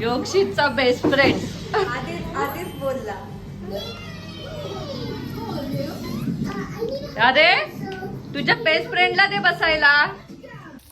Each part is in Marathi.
योगशीचा बेस्ट फ्रेंड आधीच आधीच बोलला. अरे तुझ्या बेस्ट फ्रेंडला दे बसायला.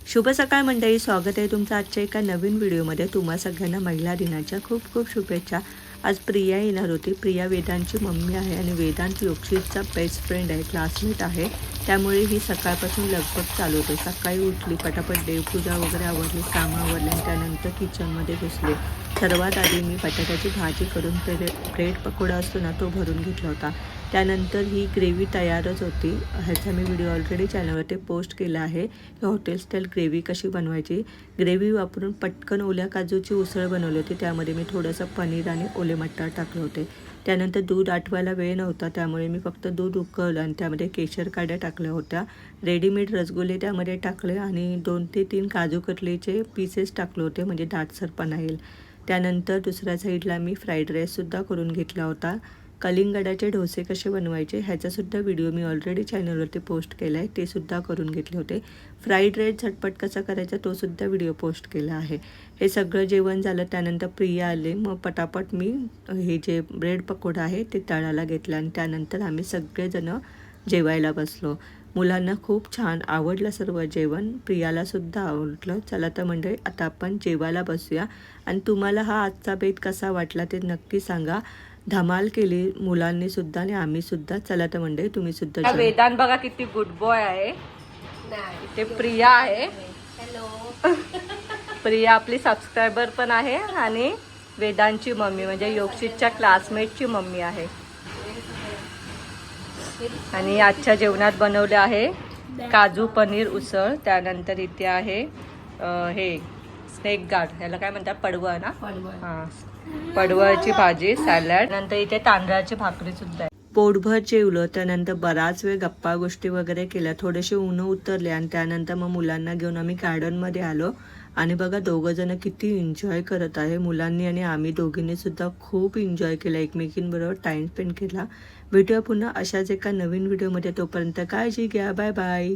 शुभ सकाळ मंडळी स्वागत आहे तुमचं आजच्या एका नवीन व्हिडिओमध्ये तुम्हा सगळ्यांना महिला दिनाच्या खूप खूप शुभेच्छा. आज प्रिया येणार होती. प्रिया वेदांची मम्मी आहे आणि वेदांत योगशीचा बेस्ट फ्रेंड आहे क्लासमेट आहे. त्यामुळे ही सकाळपासून लगबग चालू होते. सकाळी उठली पटापट देवपूजा वगैरे आवडली कामं आवरली आणि त्यानंतर किचनमध्ये घुसले. सर्वात आधी मी बटाट्याची भाजी करून ब्रेड ब्रेड पकोडा असतो ना तो भरून घेतला होता. त्यानंतर ही ग्रेव्ही तयारच होती. ह्याचा मी व्हिडिओ ऑलरेडी चॅनलवरती पोस्ट केला आहे. की हॉटेल स्टाईल ग्रेव्ही कशी बनवायची? ग्रेव्ही वापरून पटकन ओल्या काजूची उसळ बनवली होती. त्यामध्ये मी थोडंसं पनीर आणि ओले मटार टाकले होते. त्यानंतर दूध आठवायला वेळ नव्हता त्यामुळे मी फक्त दूध उकळलं आणि त्यामध्ये केशर काड्या टाकल्या होत्या. रेडीमेड रसगुल्ले त्यामध्ये टाकले आणि दोन ते तीन काजू कटलेचे पीसेस टाकले होते म्हणजे दाटसरपणा येईल त्यानंतर दुसऱ्या साईडला मी फ्राईड राईससुद्धा करून घेतला होता. कलिंगडाचे डोसे कसे बनवायचे ह्याचासुद्धा व्हिडिओ मी ऑलरेडी चॅनलवरती पोस्ट केला आहे. ते सुद्धा करून घेतले होते. फ्राईड राईस झटपट कसा करायचा तो सुद्धा व्हिडिओ पोस्ट केला आहे. हे सगळं जेवण झालं त्यानंतर प्रिया आले. मग पटापट मी हे जे ब्रेड पकोडा आहे ते तळायला घेतलं आणि त्यानंतर आम्ही सगळेजणं जेवायला बसलो. मुलांना खूप छान आवडलं सर्व जेवण. प्रियालासुद्धा आवडलं. चला तर मंडळी आता आपण जेवायला बसूया. आणि तुम्हाला हा आजचा बेत कसा वाटला ते नक्की सांगा. धमाल केली मुलांनी सुद्धा आणि आम्ही सुद्धा. चला तर मंडळी तुम्ही सुद्धा वेदांत बघा किती गुड बॉय आहे. ते प्रिया आहे. हॅलो. प्रिया आपली सबस्क्रायबर पण आहे आणि वेदांची मम्मी म्हणजे योगशीतच्या क्लासमेटची मम्मी आहे. आणि आजच्या जेवणात बनवले आहे काजू पनीर उसळ त्यानंतर इथे आहे हे स्नेक गार्ड ह्याला काय म्हणतात? पडवळ ना? हा. पडवळची भाजी सॅलड. नंतर इथे तांदळाची भाकरी सुद्धा आहे. पोटभर जेवलं त्यानंतर बराच वेळ गप्पा गोष्टी वगैरे केल्या. थोडेसे ऊन उतरले आणि त्यानंतर मग मुलांना घेऊन आम्ही गार्डनमध्ये आलो. आणि बघा दोघं जण किती एन्जॉय करत आहे. मुलांनी आणि आम्ही दोघींनी सुद्धा खूप एन्जॉय केला. एकमेकींबरोबर टाइम स्पेंड केला. भेटूया पुन्हा अशाच एका नवीन व्हिडिओमध्ये तोपर्यंत काळजी घ्या. Bye bye